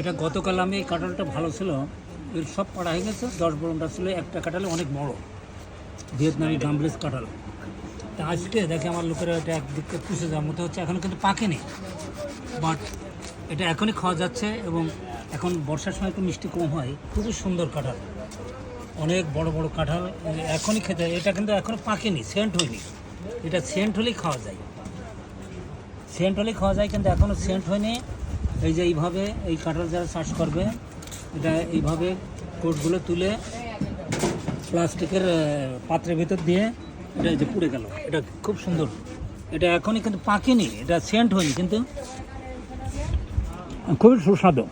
এটা গতকাল আমি কাঁঠালটা ভালো ছিল। এর সব পাড়া হয়ে গেছে, দশ বারোটা ছিল, একটা কাঁঠালে অনেক বড়, ভিয়েতনামি গামলেস কাঁঠাল। তা আজকে দেখে আমার লোকেরা এটা একদিকে পুষে যাওয়ার মতো হচ্ছে, এখন কিন্তু পাকেনি বাট এটা এখনই খাওয়া যাচ্ছে এবং এখন বর্ষার সময় একটু মিষ্টি কম হয়, খুবই সুন্দর কাঁঠাল। অনেক বড় বড় কাঁঠাল এখনই খেতে এটা কিন্তু এখনও পাকেনি সেন্ট হয়নি। এটা সেন্ট হলেই খাওয়া যায়। সেন্ট হলেই খাওয়া যায়, কিন্তু এখনও সেন্ট হয়নি। এই যে এইভাবে এই কাঁঠাল যারা চাষ করবে এটা এইভাবে কোটগুলো তুলে প্লাস্টিকের পাত্রের ভিতর দিয়ে এটা এই যে পুড়ে গেল। এটা খুব সুন্দর। এটা এখনই কিন্তু পাকেনি এটা সেন্ট হয়নি কিন্তু। খুবই সুস্বাদু।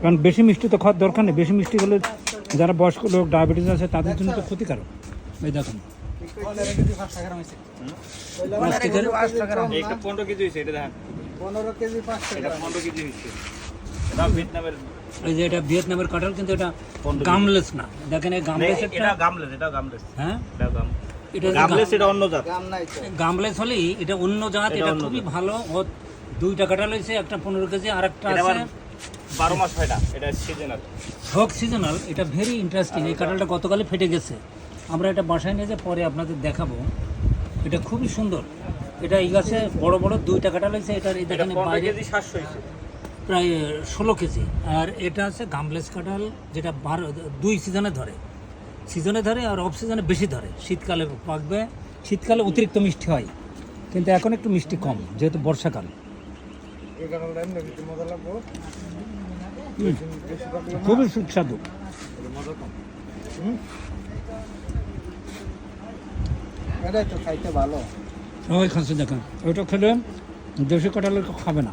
কারণ বেশি মিষ্টি তো খাওয়ার দরকার নেই। বেশি মিষ্টি হলে যারা বয়স্ক লোক ডায়াবেটিস আছে তাদের জন্য তো ক্ষতিকারক। এই দেখুন। প্লাস্টিকের পনেরো কেজি হয়েছে এটা দেখেন পনেরো কেজি পাঁচশো এটা পনেরো কেজি হয়েছে এটা ভিয়েতনামের এই যে এটা ভিয়েতনামের কাঁঠাল কিন্তু এটা গামলেস না। দেখেন এই গামলেস এটা গামলেস এটা গামলেস। হ্যাঁ? এটা গাম এটা গামলেস এটা অন্য জাত। গ্রাম নাই তো। গামলেস হলেই এটা অন্য জাত এটা এটা খুবই ভালো। দুইটা কাঁঠাল হয়েছে একটা পনেরো কেজি আর একটা এটা আছে। বারো মাস হয় এটা সিজনাল হক সিজনাল এটা ভেরি ইন্টারেস্টিং এই কাঁঠালটা গতকালে ফেটে গেছে। আমরা এটা বাসায় নিয়ে যে পরে আপনাদের দেখাবো এটা খুবই সুন্দর। এটা এই গাছে বড় বড় দুইটা কাঁঠাল হয়েছে এটার এই এটা দেখেন বাইরে কেজি সাতশো হয়েছে প্রায় ষোলো কেজি। আর এটা আছে গামলেস কাঁঠাল যেটা বারো দুই সিজনে ধরে। সিজনে ধরে আর অফ সিজনে বেশি ধরে। শীতকালে পাকবে। শীতকালে অতিরিক্ত মিষ্টি হয়। কিন্তু এখন একটু মিষ্টি কম যেহেতু বর্ষাকাল। খুবই সুস্বাদু। এটাই তো খাইতে ভালো। সবাই খাচ্ছে দেখেন ওইটা খেলে দেশি কাঁঠালের খাবে না।